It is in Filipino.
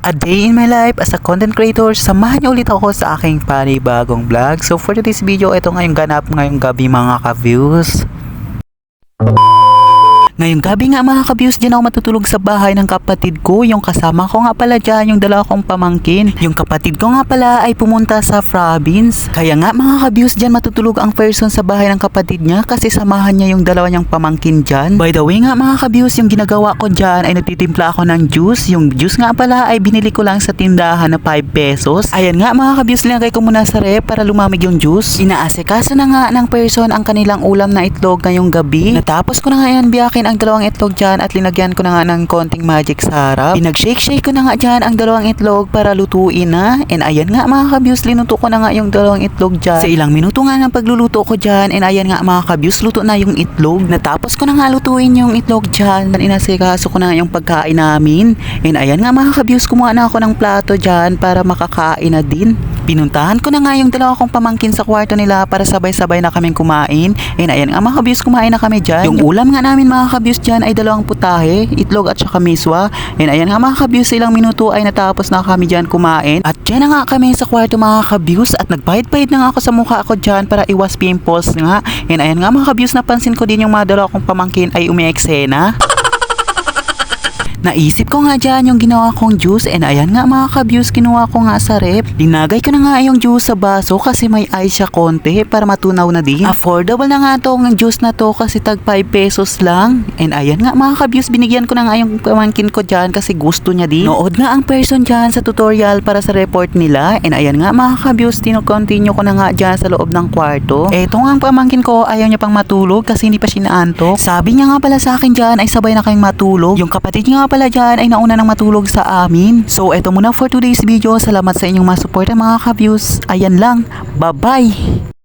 A day in my life as a content creator, samahan niyo ulit ako sa aking panibagong vlog. So for today's video, ito ngayong ganap ngayong gabi mga ka-views. Ngayong gabi nga mga ka-views, dyan ako matutulog sa bahay ng kapatid ko. Yung kasama ko nga pala dyan, yung dalawa kong pamangkin. Yung kapatid ko nga pala ay pumunta sa province. Kaya nga mga ka-views, dyan matutulog ang person sa bahay ng kapatid niya kasi samahan niya yung dalawa niyang pamangkin dyan. By the way nga mga ka-views, yung ginagawa ko dyan ay nagtitimpla ako ng juice. Yung juice nga pala ay binili ko lang sa tindahan na 5 pesos. Ayan nga mga ka-views, linagay ko muna sa rep para lumamig yung juice. Inaasikaso na nga ng person ang kanilang ulam na itlog ngayong gabi. Natapos ko na nga yan biyakin ang dalawang itlog dyan at linagyan ko na nga ng konting magic sa harap. Pinag-shake-shake ko na nga dyan ang dalawang itlog para lutuin na. And ayan nga mga ka-views, linuto ko na nga yung dalawang itlog dyan. Sa ilang minuto nga ng pagluluto ko dyan. And ayan nga mga ka-views, luto na yung itlog. Natapos ko na nga lutuin yung itlog dyan. Inasikaso ko na nga yung pagkain namin. And ayan nga mga ka-views, kumuha na ako ng plato dyan para makakain na din. Pinuntahan ko na nga yung dalawa kong pamangkin sa kwarto nila para sabay-sabay na kaming kumain. And ayan nga mga ka-views, kumain na kami dyan. Yung ulam nga namin mga ka-views dyan ay dalawang putahe, itlog at saka miswa. And ayan nga mga ka-views, ilang minuto ay natapos na kami dyan kumain. At dyan na nga kami sa kwarto mga ka-views at nagpahid-pahid na nga ako sa mukha ko dyan para iwas pimples nga. And ayan nga mga ka-views, napansin ko din yung mga dalawa kong pamangkin ay umiexena. Naisip ko nga dyan yung ginawa kong juice and ayan nga mga ka-views kinuha ko nga sa rep. Linagay ko na nga yung juice sa baso kasi may ice siya konti para matunaw na din. Affordable na nga tong juice na to kasi tag 5 pesos lang. And ayan nga mga ka-views binigyan ko na nga yung pamangkin ko dyan kasi gusto niya din. Nood nga ang person dyan sa tutorial para sa report nila. And ayan nga mga ka-views tino-continue ko na nga dyan sa loob ng kwarto. Eto nga ang pamangkin ko ayaw niya pang matulog kasi hindi pa siya naantok. Sabi niya nga pala sa akin dyan ay sabay na kayong matulog. Yung kapatid niya pala dyan ay nauna nang matulog sa amin. So eto muna for today's video. Salamat sa inyong mga support mga ka-views. Ayan lang. Bye-bye!